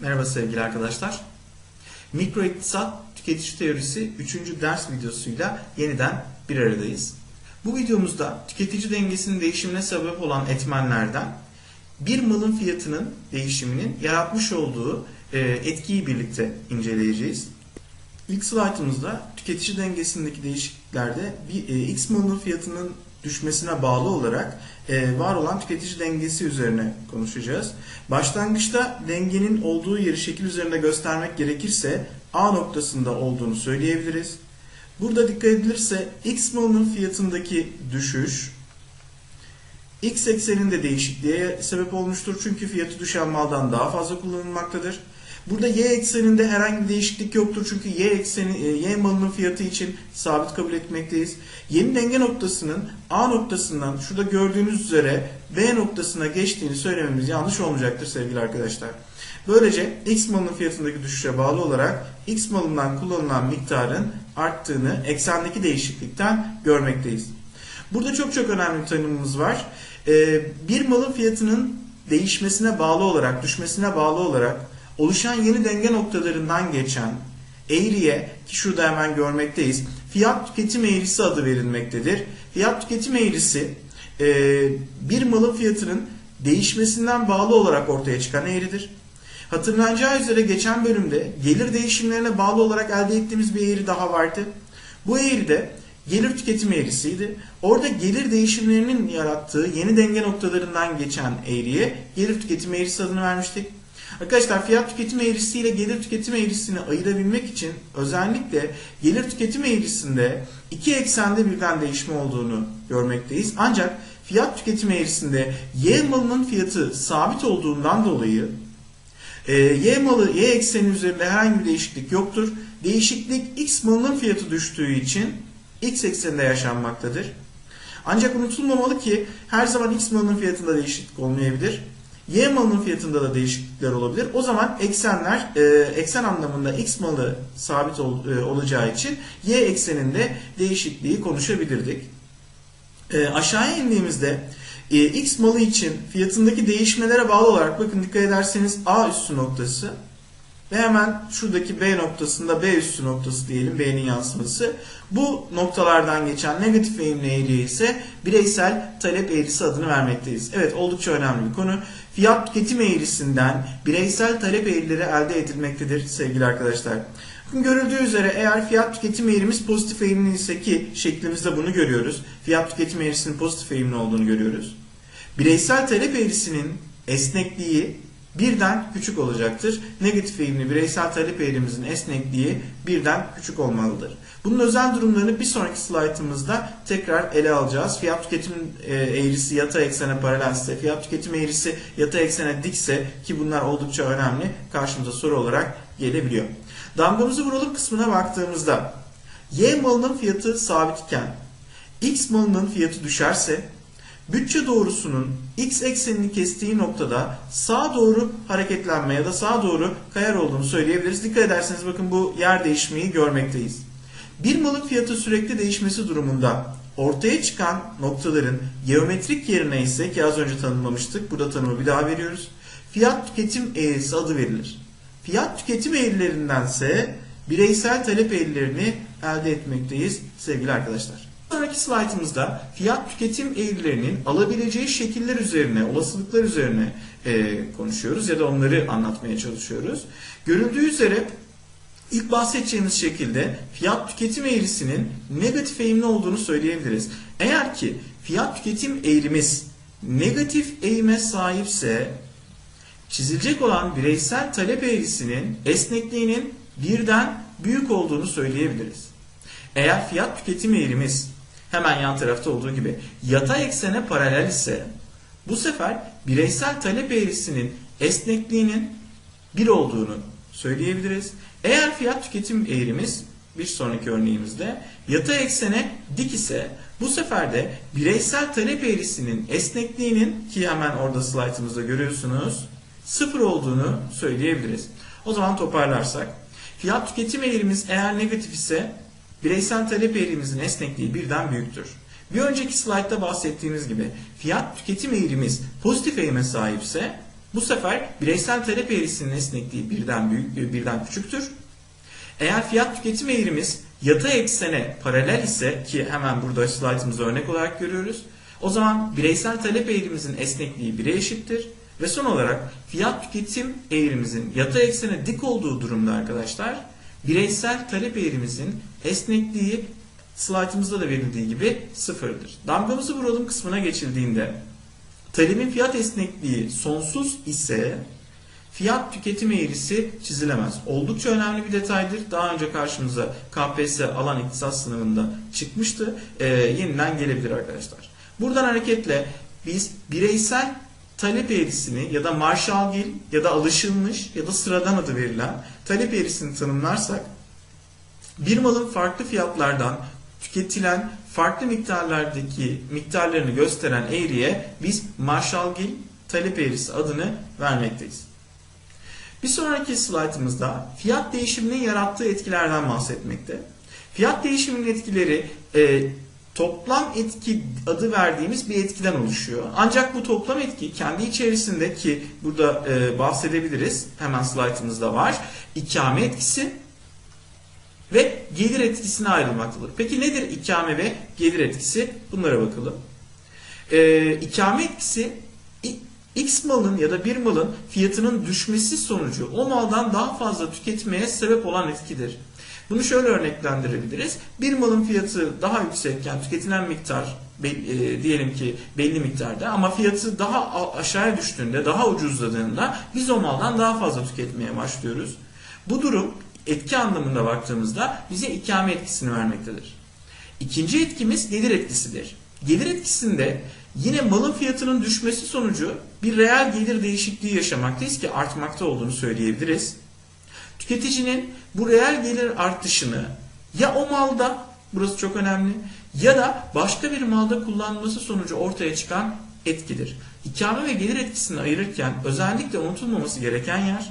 Merhaba sevgili arkadaşlar. Mikro İktisat Tüketici Teorisi 3. ders videosuyla yeniden bir aradayız. Bu videomuzda tüketici dengesinin değişimine sebep olan etmenlerden bir malın fiyatının değişiminin yaratmış olduğu e, etkiyi birlikte inceleyeceğiz. İlk slaytımızda tüketici dengesindeki değişikliklerde bir e, X malının fiyatının düşmesine bağlı olarak e, var olan tüketici dengesi üzerine konuşacağız. Başlangıçta dengenin olduğu yeri şekil üzerinde göstermek gerekirse A noktasında olduğunu söyleyebiliriz. Burada dikkat edilirse X malının fiyatındaki düşüş X ekseninde değişikliğe sebep olmuştur. Çünkü fiyatı düşen maldan daha fazla kullanılmaktadır. Burada Y ekseninde herhangi bir değişiklik yoktur. Çünkü Y ekseni e, Y malının fiyatı için sabit kabul etmekteyiz. Yeni denge noktasının A noktasından şurada gördüğünüz üzere B noktasına geçtiğini söylememiz yanlış olmayacaktır sevgili arkadaşlar. Böylece X malının fiyatındaki düşüşe bağlı olarak X malından kullanılan miktarın arttığını eksendeki değişiklikten görmekteyiz. Burada çok çok önemli bir tanımımız var. Ee, bir malın fiyatının değişmesine bağlı olarak, düşmesine bağlı olarak oluşan yeni denge noktalarından geçen eğriye ki şurada hemen görmekteyiz. Fiyat tüketim eğrisi adı verilmektedir. Fiyat tüketim eğrisi e, bir malın fiyatının değişmesinden bağlı olarak ortaya çıkan eğridir. Hatırlanacağı üzere geçen bölümde gelir değişimlerine bağlı olarak elde ettiğimiz bir eğri daha vardı. Bu eğri de gelir tüketim eğrisiydi. Orada gelir değişimlerinin yarattığı yeni denge noktalarından geçen eğriye gelir tüketim eğrisi adını vermiştik. Arkadaşlar fiyat tüketim eğrisi ile gelir tüketim eğrisini ayırabilmek için özellikle gelir tüketim eğrisinde iki eksende birden değişme olduğunu görmekteyiz. Ancak fiyat tüketim eğrisinde Y malının fiyatı sabit olduğundan dolayı e, Y malı Y ekseni üzerinde herhangi bir değişiklik yoktur. Değişiklik X malının fiyatı düştüğü için X ekseninde yaşanmaktadır. Ancak unutulmamalı ki her zaman X malının fiyatında değişiklik olmayabilir. Y malının fiyatında da değişiklikler olabilir. O zaman eksenler e, eksen anlamında X malı sabit ol, e, olacağı için Y ekseninde değişikliği konuşabilirdik. E, aşağıya indiğimizde e, X malı için fiyatındaki değişmelere bağlı olarak bakın dikkat ederseniz A üssü noktası ve hemen şuradaki B noktasında B üssü noktası diyelim B'nin yansıması. Bu noktalardan geçen negatif eğimli eğriye ise bireysel talep eğrisi adını vermekteyiz. Evet oldukça önemli bir konu. Fiyat tüketim eğrisinden bireysel talep eğrileri elde edilmektedir sevgili arkadaşlar. Bakın görüldüğü üzere eğer fiyat tüketim eğrimiz pozitif eğimli ise ki şeklimizde bunu görüyoruz. Fiyat tüketim eğrisinin pozitif eğimli olduğunu görüyoruz. Bireysel talep eğrisinin esnekliği birden küçük olacaktır. Negatif eğimli bireysel talep eğrimizin esnekliği birden küçük olmalıdır. Bunun özel durumlarını bir sonraki slaytımızda tekrar ele alacağız. Fiyat tüketim e, eğrisi yatay eksene paralelse, fiyat tüketim eğrisi yatay eksene dikse ki bunlar oldukça önemli karşımıza soru olarak gelebiliyor. Damgamızı vuralım kısmına baktığımızda Y malının fiyatı sabitken X malının fiyatı düşerse bütçe doğrusunun x eksenini kestiği noktada sağa doğru hareketlenme ya da sağa doğru kayar olduğunu söyleyebiliriz. Dikkat ederseniz bakın bu yer değişmeyi görmekteyiz. Bir malın fiyatı sürekli değişmesi durumunda ortaya çıkan noktaların geometrik yerine ise ki az önce tanımlamıştık. Burada tanımı bir daha veriyoruz. Fiyat tüketim eğrisi adı verilir. Fiyat tüketim eğrilerindense bireysel talep eğrilerini elde etmekteyiz sevgili arkadaşlar. Sonraki slaytımızda fiyat tüketim eğrilerinin alabileceği şekiller üzerine, olasılıklar üzerine e, konuşuyoruz ya da onları anlatmaya çalışıyoruz. Görüldüğü üzere ilk bahsedeceğimiz şekilde fiyat tüketim eğrisinin negatif eğimli olduğunu söyleyebiliriz. Eğer ki fiyat tüketim eğrimiz negatif eğime sahipse çizilecek olan bireysel talep eğrisinin esnekliğinin birden büyük olduğunu söyleyebiliriz. Eğer fiyat tüketim eğrimiz hemen yan tarafta olduğu gibi yatay eksene paralel ise bu sefer bireysel talep eğrisinin esnekliğinin 1 olduğunu söyleyebiliriz. Eğer fiyat tüketim eğrimiz bir sonraki örneğimizde yatay eksene dik ise bu sefer de bireysel talep eğrisinin esnekliğinin ki hemen orada slaytımızda görüyorsunuz sıfır olduğunu söyleyebiliriz. O zaman toparlarsak fiyat tüketim eğrimiz eğer negatif ise bireysel talep eğrimizin esnekliği birden büyüktür. Bir önceki slaytta bahsettiğimiz gibi fiyat tüketim eğrimiz pozitif eğime sahipse Bu sefer bireysel talep eğrisinin esnekliği birden büyük, birden küçüktür. Eğer fiyat tüketim eğrimiz yatay eksene paralel ise ki hemen burada slaytımızda örnek olarak görüyoruz. O zaman bireysel talep eğrimizin esnekliği 1'e eşittir. Ve son olarak fiyat tüketim eğrimizin yatay eksene dik olduğu durumda arkadaşlar bireysel talep eğrimizin esnekliği slaytımızda da verildiği gibi sıfırdır. Damgamızı vuralım kısmına geçildiğinde talebin fiyat esnekliği sonsuz ise fiyat tüketim eğrisi çizilemez. Oldukça önemli bir detaydır. Daha önce karşımıza KPSS alan iktisat sınavında çıkmıştı. Ee, yeniden gelebilir arkadaşlar. Buradan hareketle biz bireysel talep eğrisini ya da Marshallgill ya da alışılmış ya da sıradan adı verilen talep eğrisini tanımlarsak bir malın farklı fiyatlardan tüketilen farklı miktarlardaki miktarlarını gösteren eğriye biz Marshallgill talep eğrisi adını vermekteyiz. Bir sonraki slaytımızda fiyat değişiminin yarattığı etkilerden bahsetmekte. Fiyat değişiminin etkileri e, toplam etki adı verdiğimiz bir etkiden oluşuyor. Ancak bu toplam etki kendi içerisinde ki burada e, bahsedebiliriz. Hemen slaytımızda var. İkame etkisi ve gelir etkisine ayrılmaktadır. Peki nedir ikame ve gelir etkisi? Bunlara bakalım. E, ikame etkisi X malın ya da bir malın fiyatının düşmesi sonucu o maldan daha fazla tüketmeye sebep olan etkidir. Bunu şöyle örneklendirebiliriz. Bir malın fiyatı daha yüksekken tüketilen miktar e, diyelim ki belli miktarda ama fiyatı daha aşağıya düştüğünde, daha ucuzladığında biz o maldan daha fazla tüketmeye başlıyoruz. Bu durum etki anlamında baktığımızda bize ikame etkisini vermektedir. İkinci etkimiz gelir etkisidir. Gelir etkisinde yine malın fiyatının düşmesi sonucu bir reel gelir değişikliği yaşamaktayız ki artmakta olduğunu söyleyebiliriz. Tüketicinin bu reel gelir artışını ya o malda, burası çok önemli, ya da başka bir malda kullanması sonucu ortaya çıkan etkidir. İkame ve gelir etkisini ayırırken özellikle unutulmaması gereken yer,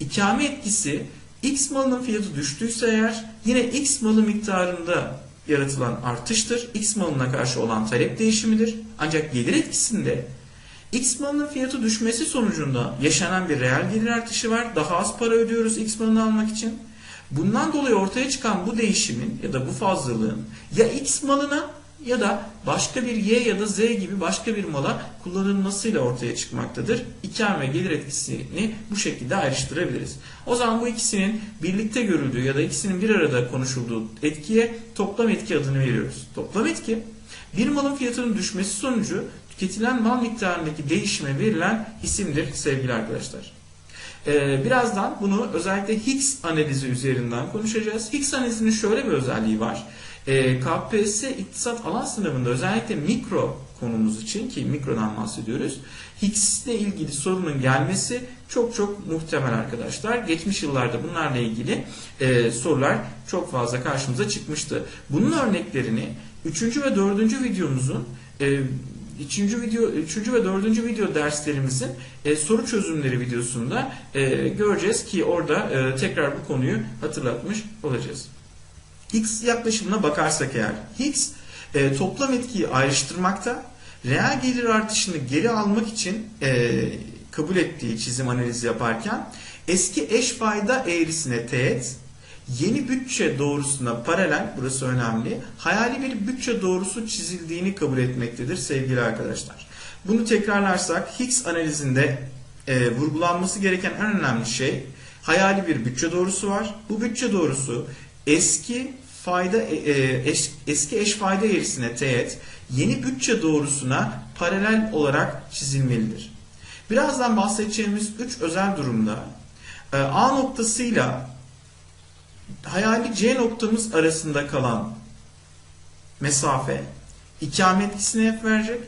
ikame etkisi X malının fiyatı düştüyse eğer yine X malı miktarında yaratılan artıştır. X malına karşı olan talep değişimidir. Ancak gelir etkisinde X malının fiyatı düşmesi sonucunda yaşanan bir reel gelir artışı var. Daha az para ödüyoruz X malını almak için. Bundan dolayı ortaya çıkan bu değişimin ya da bu fazlalığın ya X malına ya da başka bir Y ya da Z gibi başka bir mala kullanılmasıyla ortaya çıkmaktadır. İkame ve gelir etkisini bu şekilde ayrıştırabiliriz. O zaman bu ikisinin birlikte görüldüğü ya da ikisinin bir arada konuşulduğu etkiye toplam etki adını veriyoruz. Toplam etki bir malın fiyatının düşmesi sonucu tüketilen mal miktarındaki değişime verilen isimdir sevgili arkadaşlar. Ee, birazdan bunu özellikle Higgs analizi üzerinden konuşacağız. Higgs analizinin şöyle bir özelliği var. Ee, KPSS iktisat alan sınavında özellikle mikro konumuz için ki mikrodan bahsediyoruz. Higgs ile ilgili sorunun gelmesi çok çok muhtemel arkadaşlar. Geçmiş yıllarda bunlarla ilgili e, sorular çok fazla karşımıza çıkmıştı. Bunun örneklerini 3. ve 4. videomuzun e, Üçüncü video, üçüncü ve dördüncü video derslerimizin e, soru çözümleri videosunda e, göreceğiz ki orada e, tekrar bu konuyu hatırlatmış olacağız. Higgs yaklaşımına bakarsak eğer, Higgs e, toplam etkiyi ayrıştırmakta, reel gelir artışını geri almak için e, kabul ettiği çizim analizi yaparken eski eş fayda eğrisine teğet, yeni bütçe doğrusuna paralel, burası önemli, hayali bir bütçe doğrusu çizildiğini kabul etmektedir sevgili arkadaşlar. Bunu tekrarlarsak Higgs analizinde e, vurgulanması gereken en önemli şey hayali bir bütçe doğrusu var. Bu bütçe doğrusu eski fayda e, eş, eski eş fayda eğrisine teğet yeni bütçe doğrusuna paralel olarak çizilmelidir. Birazdan bahsedeceğimiz üç özel durumda e, A noktasıyla hayali C noktamız arasında kalan mesafe ikamet hep verecek.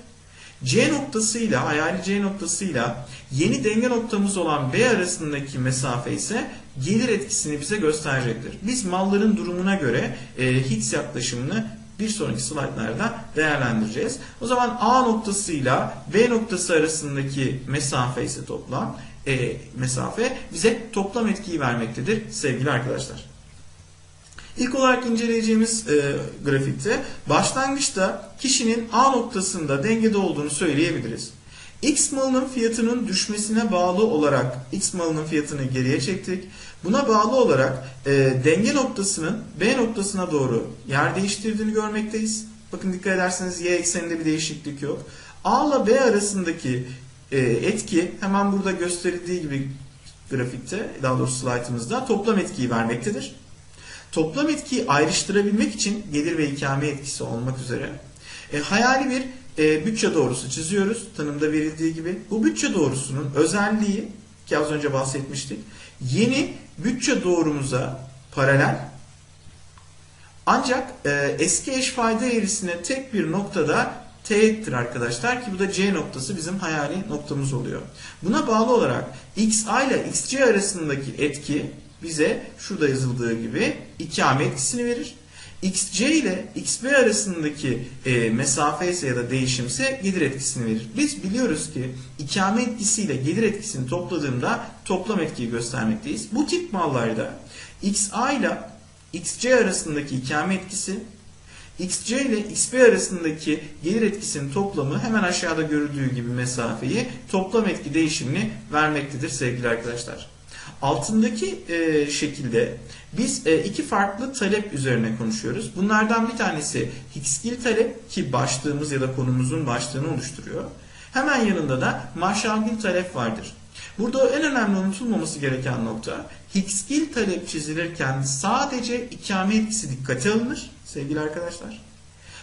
C noktasıyla, hayali C noktasıyla yeni denge noktamız olan B arasındaki mesafe ise gelir etkisini bize gösterecektir. Biz malların durumuna göre e, Higgs yaklaşımını bir sonraki slaytlarda değerlendireceğiz. O zaman A noktasıyla B noktası arasındaki mesafe ise toplam e, mesafe bize toplam etkiyi vermektedir sevgili arkadaşlar. İlk olarak inceleyeceğimiz e, grafikte başlangıçta kişinin A noktasında dengede olduğunu söyleyebiliriz. X malının fiyatının düşmesine bağlı olarak X malının fiyatını geriye çektik. Buna bağlı olarak e, denge noktasının B noktasına doğru yer değiştirdiğini görmekteyiz. Bakın dikkat ederseniz Y ekseninde bir değişiklik yok. A ile B arasındaki e, etki hemen burada gösterildiği gibi grafikte daha doğrusu slaytımızda toplam etkiyi vermektedir. Toplam etkiyi ayrıştırabilmek için gelir ve ikame etkisi olmak üzere e, hayali bir e, bütçe doğrusu çiziyoruz. Tanımda verildiği gibi. Bu bütçe doğrusunun özelliği ki az önce bahsetmiştik. Yeni bütçe doğrumuza paralel ancak e, eski eş fayda eğrisine tek bir noktada teğettir arkadaşlar ki bu da C noktası bizim hayali noktamız oluyor. Buna bağlı olarak XA ile XC arasındaki etki bize şurada yazıldığı gibi ikame etkisini verir. XC ile XB arasındaki e, mesafe ise ya da değişimse gelir etkisini verir. Biz biliyoruz ki ikame etkisiyle gelir etkisini topladığımda toplam etkiyi göstermekteyiz. Bu tip mallarda XA ile XC arasındaki ikame etkisi XC ile XB arasındaki gelir etkisinin toplamı hemen aşağıda görüldüğü gibi mesafeyi toplam etki değişimini vermektedir sevgili arkadaşlar. Altındaki e, şekilde biz e, iki farklı talep üzerine konuşuyoruz. Bunlardan bir tanesi Higgsgill talep ki başlığımız ya da konumuzun başlığını oluşturuyor. Hemen yanında da Marshallgill talep vardır. Burada en önemli unutulmaması gereken nokta Higgsgill talep çizilirken sadece ikame etkisi dikkate alınır sevgili arkadaşlar.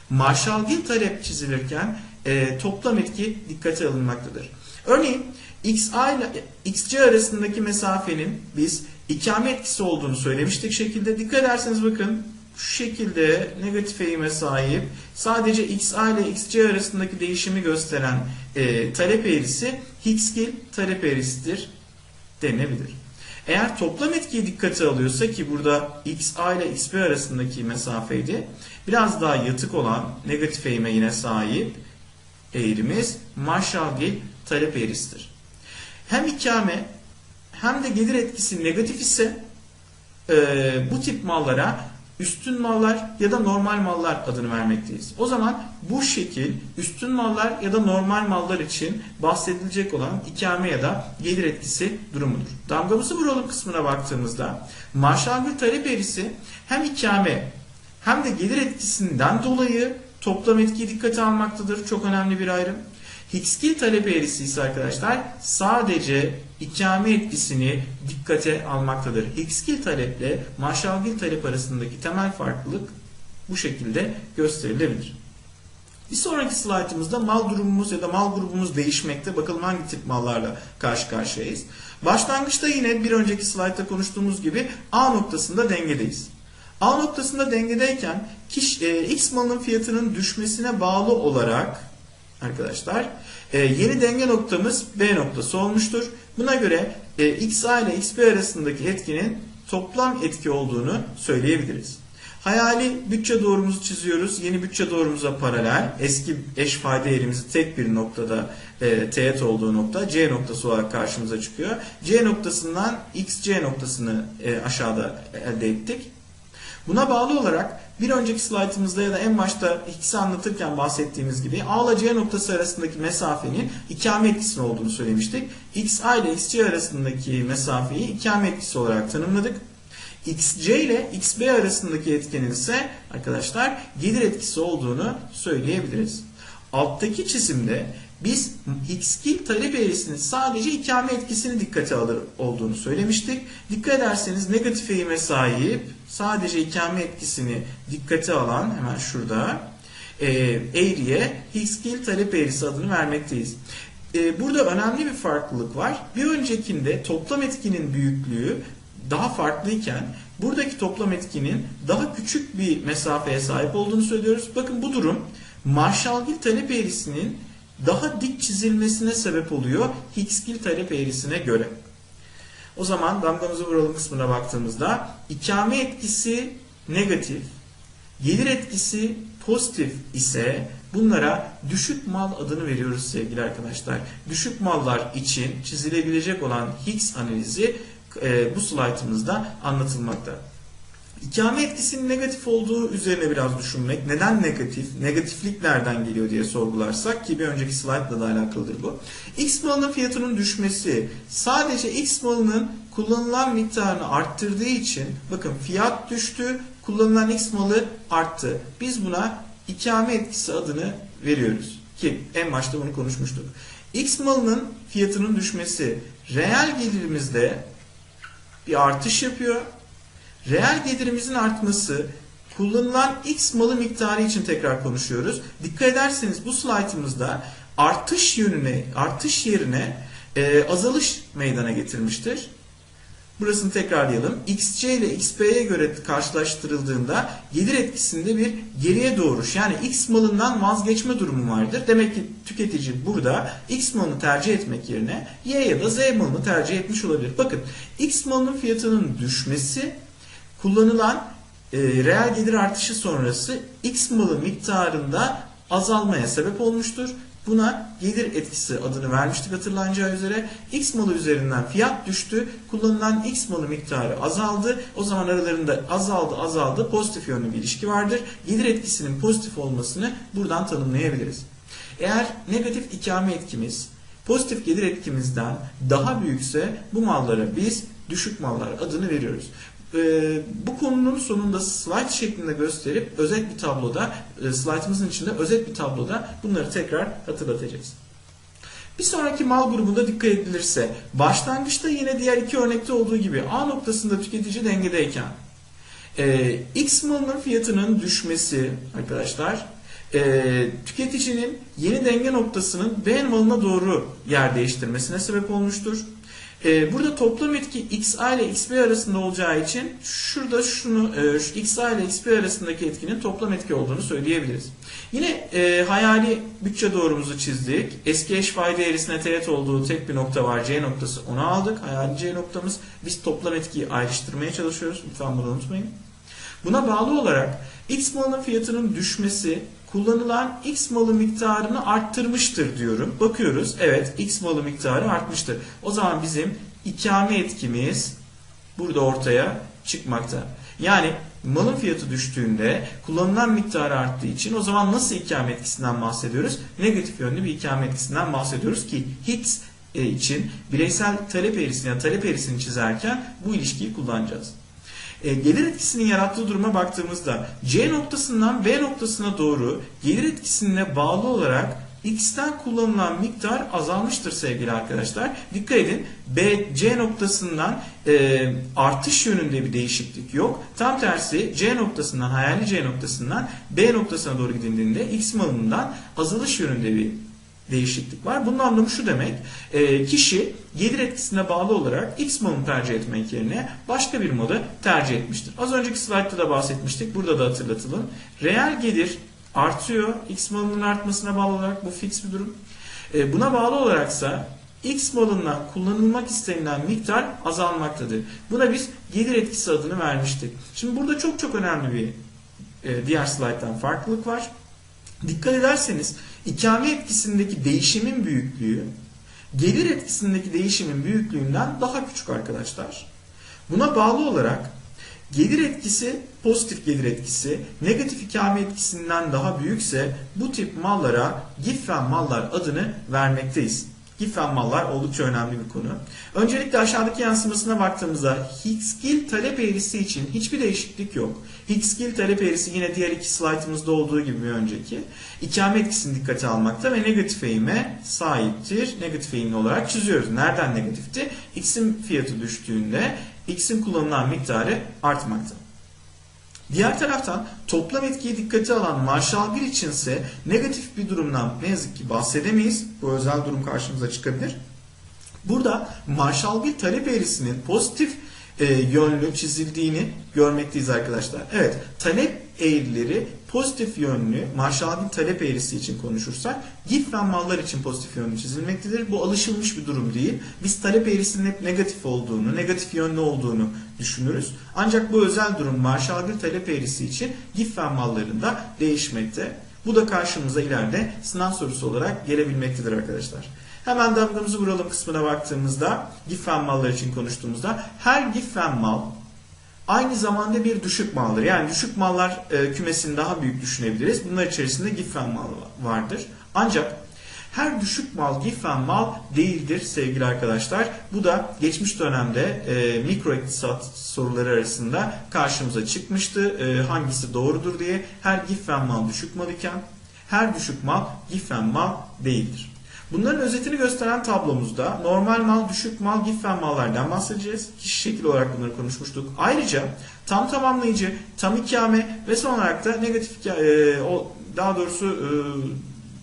Marshallgill talep çizilirken e, toplam etki dikkate alınmaktadır. Örneğin XA ile XC arasındaki mesafenin biz ikame etkisi olduğunu söylemiştik şekilde. Dikkat ederseniz bakın şu şekilde negatif eğime sahip sadece XA ile XC arasındaki değişimi gösteren e, talep eğrisi Higgsgill talep eğrisidir denilebilir. Eğer toplam etkiyi dikkate alıyorsa ki burada XA ile XB arasındaki mesafeydi biraz daha yatık olan negatif eğime yine sahip eğrimiz Marshallgill talep eğrisidir. Hem ikame hem de gelir etkisi negatif ise e, bu tip mallara üstün mallar ya da normal mallar adını vermekteyiz. O zaman bu şekil üstün mallar ya da normal mallar için bahsedilecek olan ikame ya da gelir etkisi durumudur. Damgamızı vuralım kısmına baktığımızda Marshallville talep eğrisi hem ikame hem de gelir etkisinden dolayı toplam etkiyi dikkate almaktadır. Çok önemli bir ayrım. Higgsgill talep eğrisi ise arkadaşlar sadece ikame etkisini dikkate almaktadır. Higgsgill taleple Marshallgill talep arasındaki temel farklılık bu şekilde gösterilebilir. Bir sonraki slaytımızda mal durumumuz ya da mal grubumuz değişmekte. Bakalım hangi tip mallarla karşı karşıyayız. Başlangıçta yine bir önceki slaytta konuştuğumuz gibi A noktasında dengedeyiz. A noktasında dengedeyken kişi, e, X malının fiyatının düşmesine bağlı olarak arkadaşlar e, yeni denge noktamız B noktası olmuştur. Buna göre e, XA ile XB arasındaki etkinin toplam etki olduğunu söyleyebiliriz. Hayali bütçe doğrumuzu çiziyoruz. Yeni bütçe doğrumuza paralel eski eş fayda yerimizi tek bir noktada e, teğet olduğu nokta C noktası olarak karşımıza çıkıyor. C noktasından XC noktasını e, aşağıda elde ettik. Buna bağlı olarak bir önceki slaytımızda ya da en başta ikisi anlatırken bahsettiğimiz gibi A ile C noktası arasındaki mesafenin ikame etkisi olduğunu söylemiştik. XA ile XC arasındaki mesafeyi ikame etkisi olarak tanımladık. XC ile XB arasındaki etkenin ise arkadaşlar gelir etkisi olduğunu söyleyebiliriz. Alttaki çizimde biz Higgsgill talep eğrisinin sadece ikame etkisini dikkate alır olduğunu söylemiştik. Dikkat ederseniz negatif eğime sahip sadece ikame etkisini dikkate alan hemen şurada e, eğriye Higgsgill talep eğrisi adını vermekteyiz. E, burada önemli bir farklılık var. Bir öncekinde toplam etkinin büyüklüğü daha farklıyken buradaki toplam etkinin daha küçük bir mesafeye sahip olduğunu söylüyoruz. Bakın bu durum Marshallgill talep eğrisinin daha dik çizilmesine sebep oluyor Higgsgill talep eğrisine göre. O zaman damgamızı vuralım kısmına baktığımızda ikame etkisi negatif, gelir etkisi pozitif ise bunlara düşük mal adını veriyoruz sevgili arkadaşlar. Düşük mallar için çizilebilecek olan Higgs analizi e, bu slaytımızda anlatılmakta. İkame etkisinin negatif olduğu üzerine biraz düşünmek. Neden negatif? Negatiflik nereden geliyor diye sorgularsak ki bir önceki slaytla da alakalıdır bu. X malının fiyatının düşmesi sadece X malının kullanılan miktarını arttırdığı için bakın fiyat düştü, kullanılan X malı arttı. Biz buna ikame etkisi adını veriyoruz. Ki en başta bunu konuşmuştuk. X malının fiyatının düşmesi reel gelirimizde bir artış yapıyor. Reel gelirimizin artması kullanılan X malı miktarı için tekrar konuşuyoruz. Dikkat ederseniz bu slaytımızda artış yönüne, artış yerine e, azalış meydana getirmiştir. Burasını tekrarlayalım. XC ile XB'ye göre karşılaştırıldığında gelir etkisinde bir geriye doğruş yani X malından vazgeçme durumu vardır. Demek ki tüketici burada X malını tercih etmek yerine Y ya da Z malını tercih etmiş olabilir. Bakın X malının fiyatının düşmesi kullanılan e, reel gelir artışı sonrası X malı miktarında azalmaya sebep olmuştur. Buna gelir etkisi adını vermiştik hatırlanacağı üzere. X malı üzerinden fiyat düştü. Kullanılan X malı miktarı azaldı. O zaman aralarında azaldı azaldı pozitif yönlü bir ilişki vardır. Gelir etkisinin pozitif olmasını buradan tanımlayabiliriz. Eğer negatif ikame etkimiz pozitif gelir etkimizden daha büyükse bu mallara biz düşük mallar adını veriyoruz e, bu konunun sonunda slide şeklinde gösterip özet bir tabloda, e, slide'ımızın içinde özet bir tabloda bunları tekrar hatırlatacağız. Bir sonraki mal grubunda dikkat edilirse, başlangıçta yine diğer iki örnekte olduğu gibi A noktasında tüketici dengedeyken, e, X malının fiyatının düşmesi arkadaşlar, e, tüketicinin yeni denge noktasının B malına doğru yer değiştirmesine sebep olmuştur. Ee, burada toplam etki XA ile XB arasında olacağı için şurada şunu e, şu XA ile XB arasındaki etkinin toplam etki olduğunu söyleyebiliriz. Yine e, hayali bütçe doğrumuzu çizdik. Eski eş fayda eğrisine teğet olduğu tek bir nokta var. C noktası onu aldık. Hayali C noktamız. Biz toplam etkiyi ayrıştırmaya çalışıyoruz. Lütfen bunu unutmayın. Buna bağlı olarak X malının fiyatının düşmesi kullanılan X malı miktarını arttırmıştır diyorum. Bakıyoruz. Evet X malı miktarı artmıştır. O zaman bizim ikame etkimiz burada ortaya çıkmakta. Yani malın fiyatı düştüğünde kullanılan miktarı arttığı için o zaman nasıl ikame etkisinden bahsediyoruz? Negatif yönlü bir ikame etkisinden bahsediyoruz ki Hicks e, için bireysel talep eğrisini talep eğrisini çizerken bu ilişkiyi kullanacağız. E, gelir etkisinin yarattığı duruma baktığımızda C noktasından B noktasına doğru gelir etkisine bağlı olarak X'ten kullanılan miktar azalmıştır sevgili arkadaşlar. Dikkat edin B, C noktasından e, artış yönünde bir değişiklik yok. Tam tersi C noktasından, hayali C noktasından B noktasına doğru gidildiğinde X malından azalış yönünde bir değişiklik var. Bunun anlamı şu demek. E, kişi gelir etkisine bağlı olarak X malını tercih etmek yerine başka bir malı tercih etmiştir. Az önceki slaytta da bahsetmiştik. Burada da hatırlatalım. Reel gelir artıyor. X malının artmasına bağlı olarak bu fix bir durum. E, buna bağlı olaraksa X malından kullanılmak istenilen miktar azalmaktadır. Buna biz gelir etkisi adını vermiştik. Şimdi burada çok çok önemli bir e, diğer slayttan farklılık var. Dikkat ederseniz ikame etkisindeki değişimin büyüklüğü gelir etkisindeki değişimin büyüklüğünden daha küçük arkadaşlar. Buna bağlı olarak gelir etkisi pozitif gelir etkisi negatif ikame etkisinden daha büyükse bu tip mallara Giffen mallar adını vermekteyiz. Giffen mallar oldukça önemli bir konu. Öncelikle aşağıdaki yansımasına baktığımızda Higgs-Gill talep eğrisi için hiçbir değişiklik yok. Higgs-Gill talep eğrisi yine diğer iki slaytımızda olduğu gibi bir önceki. İkame etkisini dikkate almakta ve negatif eğime sahiptir. Negatif eğimli olarak çiziyoruz. Nereden negatifti? X'in fiyatı düştüğünde X'in kullanılan miktarı artmakta. Diğer taraftan toplam etkiyi dikkate alan Marshall 1 içinse negatif bir durumdan ne yazık ki bahsedemeyiz. Bu özel durum karşımıza çıkabilir. Burada Marshall 1 talep eğrisinin pozitif e, yönlü çizildiğini görmekteyiz arkadaşlar. Evet talep eğrileri pozitif yönlü Marshall talep eğrisi için konuşursak Giffen mallar için pozitif yönlü çizilmektedir. Bu alışılmış bir durum değil. Biz talep eğrisinin hep negatif olduğunu, negatif yönlü olduğunu düşünürüz. Ancak bu özel durum Marshall talep eğrisi için Giffen mallarında değişmekte. Bu da karşımıza ileride sınav sorusu olarak gelebilmektedir arkadaşlar. Hemen damgamızı vuralım kısmına baktığımızda Giffen mallar için konuştuğumuzda her Giffen mal aynı zamanda bir düşük maldır. Yani düşük mallar e, kümesini daha büyük düşünebiliriz. Bunlar içerisinde giffen mal vardır. Ancak her düşük mal giffen mal değildir sevgili arkadaşlar. Bu da geçmiş dönemde e, mikro iktisat soruları arasında karşımıza çıkmıştı. E, hangisi doğrudur diye. Her giffen mal düşük mal iken her düşük mal giffen mal değildir. Bunların özetini gösteren tablomuzda normal mal, düşük mal, giffen mallardan bahsedeceğiz. Kişi şekil olarak bunları konuşmuştuk. Ayrıca tam tamamlayıcı, tam ikame ve son olarak da negatif e, o daha doğrusu e,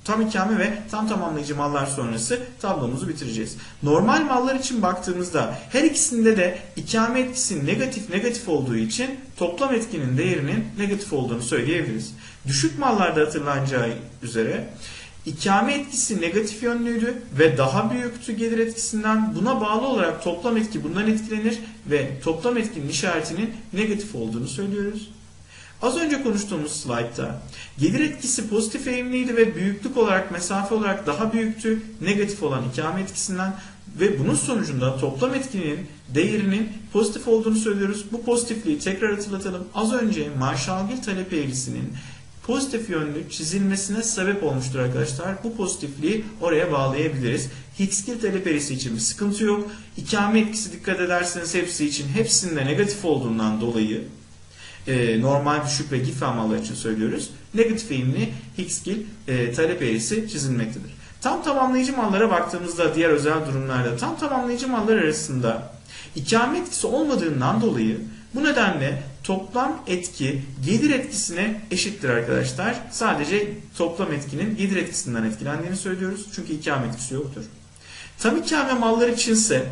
tam ikame ve tam tamamlayıcı mallar sonrası tablomuzu bitireceğiz. Normal mallar için baktığımızda her ikisinde de ikame etkisi negatif negatif olduğu için toplam etkinin değerinin negatif olduğunu söyleyebiliriz. Düşük mallarda hatırlanacağı üzere İkame etkisi negatif yönlüydü ve daha büyüktü gelir etkisinden. Buna bağlı olarak toplam etki bundan etkilenir ve toplam etkinin işaretinin negatif olduğunu söylüyoruz. Az önce konuştuğumuz slaytta gelir etkisi pozitif eğimliydi ve büyüklük olarak mesafe olarak daha büyüktü negatif olan ikame etkisinden ve bunun sonucunda toplam etkinin değerinin pozitif olduğunu söylüyoruz. Bu pozitifliği tekrar hatırlatalım. Az önce Marshall-Gill talep eğrisinin pozitif yönlü çizilmesine sebep olmuştur arkadaşlar. Bu pozitifliği oraya bağlayabiliriz. Higgs-Gill talep için bir sıkıntı yok. İkame etkisi dikkat ederseniz hepsi için hepsinde negatif olduğundan dolayı e, normal düşük ve gif mallar için söylüyoruz. Negatif eğimli Higgs-Gill e, talep çizilmektedir. Tam tamamlayıcı mallara baktığımızda diğer özel durumlarda tam tamamlayıcı mallar arasında ikame etkisi olmadığından dolayı bu nedenle toplam etki gelir etkisine eşittir arkadaşlar. Sadece toplam etkinin gelir etkisinden etkilendiğini söylüyoruz. Çünkü ikame etkisi yoktur. Tam ikame mallar içinse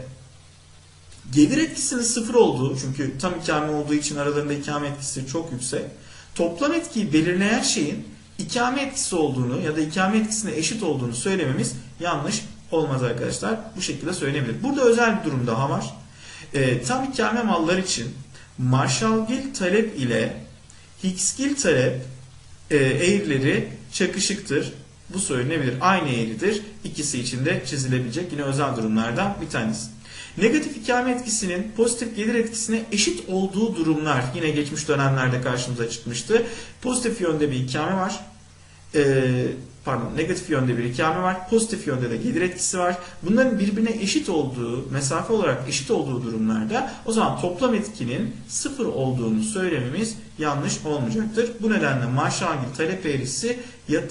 gelir etkisinin sıfır olduğu çünkü tam ikame olduğu için aralarında ikame etkisi çok yüksek. Toplam etkiyi belirleyen şeyin ikame etkisi olduğunu ya da ikame etkisine eşit olduğunu söylememiz yanlış olmaz arkadaşlar. Bu şekilde söylenebilir. Burada özel bir durum daha var. E, tam ikame mallar için Marshall-Gill talep ile Higgs-Gill talep e, eğrileri çakışıktır. Bu söylenebilir. Aynı eğridir. İkisi için de çizilebilecek yine özel durumlardan bir tanesi. Negatif ikame etkisinin pozitif gelir etkisine eşit olduğu durumlar yine geçmiş dönemlerde karşımıza çıkmıştı. Pozitif yönde bir ikame var. Ee, pardon negatif yönde bir ikame var. Pozitif yönde de gelir etkisi var. Bunların birbirine eşit olduğu, mesafe olarak eşit olduğu durumlarda o zaman toplam etkinin sıfır olduğunu söylememiz yanlış olmayacaktır. Bu nedenle Marshall-Gill talep eğrisi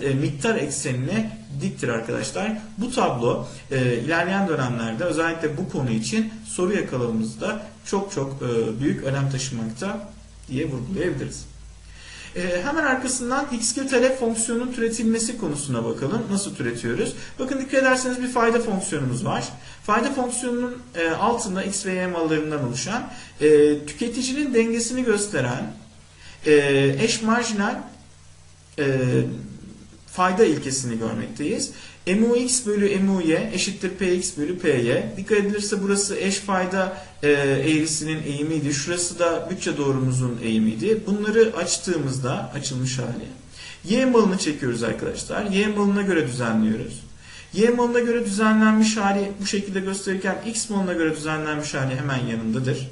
e, miktar eksenine diktir arkadaşlar. Bu tablo e, ilerleyen dönemlerde özellikle bu konu için soru yakalamamızda çok çok e, büyük önem taşımakta diye vurgulayabiliriz. E, hemen arkasından x2 talep fonksiyonunun türetilmesi konusuna bakalım. Nasıl türetiyoruz? Bakın dikkat ederseniz bir fayda fonksiyonumuz var. Fayda fonksiyonunun e, altında x ve y mallarından oluşan e, tüketicinin dengesini gösteren e, eş marjinal fayda ilkesini görmekteyiz. MUX bölü MUY eşittir PX bölü PY. Dikkat edilirse burası eş fayda e, eğrisinin eğimiydi. Şurası da bütçe doğrumuzun eğimiydi. Bunları açtığımızda açılmış hali. Y malını çekiyoruz arkadaşlar. Y malına göre düzenliyoruz. Y malına göre düzenlenmiş hali bu şekilde gösterirken X malına göre düzenlenmiş hali hemen yanındadır.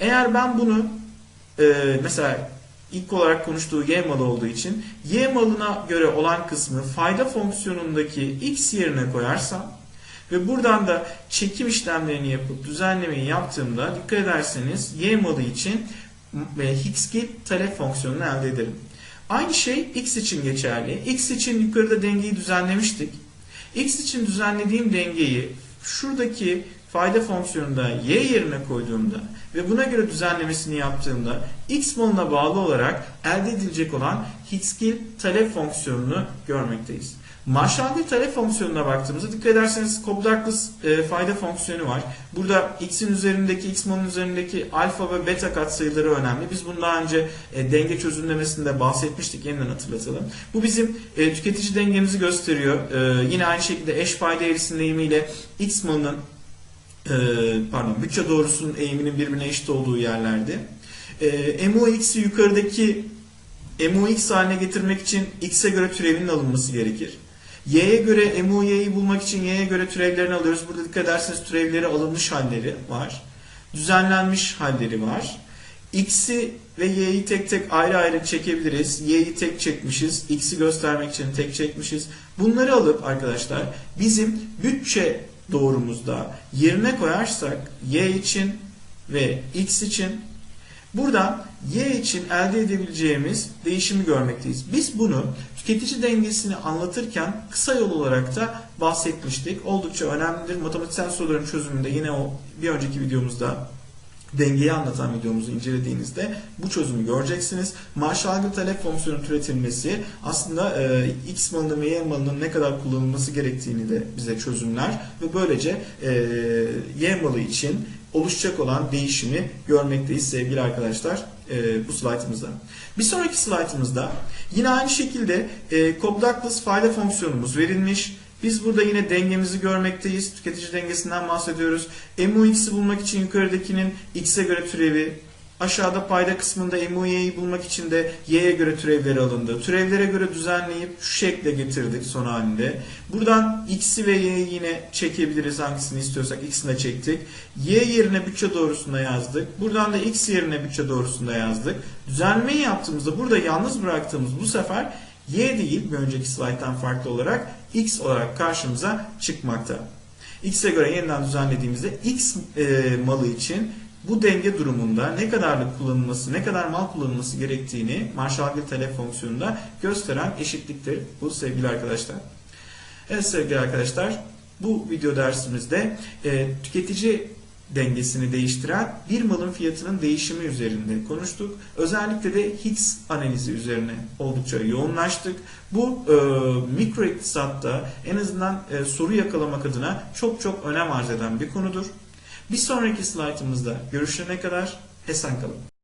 Eğer ben bunu e, mesela ilk olarak konuştuğu y malı olduğu için y malına göre olan kısmı fayda fonksiyonundaki x yerine koyarsam ve buradan da çekim işlemlerini yapıp düzenlemeyi yaptığımda dikkat ederseniz y malı için Higgs-Gill talep fonksiyonunu elde ederim. Aynı şey x için geçerli. x için yukarıda dengeyi düzenlemiştik. x için düzenlediğim dengeyi şuradaki fayda fonksiyonunda y yerine koyduğumda ve buna göre düzenlemesini yaptığımda x malına bağlı olarak elde edilecek olan Higgs-Gill talep fonksiyonunu görmekteyiz. Marshall-Gill talep fonksiyonuna baktığımızda dikkat ederseniz Cobb-Douglas e, fayda fonksiyonu var. Burada x'in üzerindeki, x malın üzerindeki alfa ve beta katsayıları önemli. Biz bunu daha önce e, denge çözümlemesinde bahsetmiştik. Yeniden hatırlatalım. Bu bizim e, tüketici dengemizi gösteriyor. E, yine aynı şekilde eş fayda eğrisinin eğimiyle x malının e, pardon bütçe doğrusunun eğiminin birbirine eşit olduğu yerlerde. E, MOX'i yukarıdaki MOX haline getirmek için X'e göre türevinin alınması gerekir. Y'ye göre MOY'yi bulmak için Y'ye göre türevlerini alıyoruz. Burada dikkat ederseniz türevleri alınmış halleri var. Düzenlenmiş halleri var. X'i ve Y'yi tek tek ayrı ayrı çekebiliriz. Y'yi tek çekmişiz. X'i göstermek için tek çekmişiz. Bunları alıp arkadaşlar bizim bütçe doğrumuzda yerine koyarsak Y için ve X için Burada Y için elde edebileceğimiz değişimi görmekteyiz. Biz bunu tüketici dengesini anlatırken kısa yol olarak da bahsetmiştik. Oldukça önemlidir. Matematiksel soruların çözümünde yine o bir önceki videomuzda dengeyi anlatan videomuzu incelediğinizde bu çözümü göreceksiniz. Marshall talep fonksiyonu türetilmesi aslında e, x malının ve y malının ne kadar kullanılması gerektiğini de bize çözümler ve böylece e, y malı için oluşacak olan değişimi görmekteyiz sevgili arkadaşlar e, bu slaytımızda. Bir sonraki slaytımızda yine aynı şekilde e, Cobb-Douglas fayda fonksiyonumuz verilmiş. Biz burada yine dengemizi görmekteyiz. Tüketici dengesinden bahsediyoruz. MUX'i bulmak için yukarıdakinin x'e göre türevi, aşağıda payda kısmında MUY'yi bulmak için de y'ye göre türevleri alındı. Türevlere göre düzenleyip şu şekle getirdik son halinde. Buradan x'i ve y'yi yine çekebiliriz hangisini istiyorsak x'ine de çektik. y yerine bütçe doğrusunda yazdık. Buradan da x yerine bütçe doğrusunda yazdık. Düzenlemeyi yaptığımızda burada yalnız bıraktığımız bu sefer y değil bir önceki slayttan farklı olarak x olarak karşımıza çıkmakta. x'e göre yeniden düzenlediğimizde x e, malı için bu denge durumunda ne kadarlık kullanılması, ne kadar mal kullanılması gerektiğini Marshall-Gill talep fonksiyonunda gösteren eşitliktir bu sevgili arkadaşlar. Evet sevgili arkadaşlar bu video dersimizde e, tüketici dengesini değiştiren bir malın fiyatının değişimi üzerinde konuştuk. Özellikle de Higgs analizi üzerine oldukça yoğunlaştık. Bu e, mikro iktisatta en azından e, soru yakalamak adına çok çok önem arz eden bir konudur. Bir sonraki slaytımızda görüşene kadar esen kalın.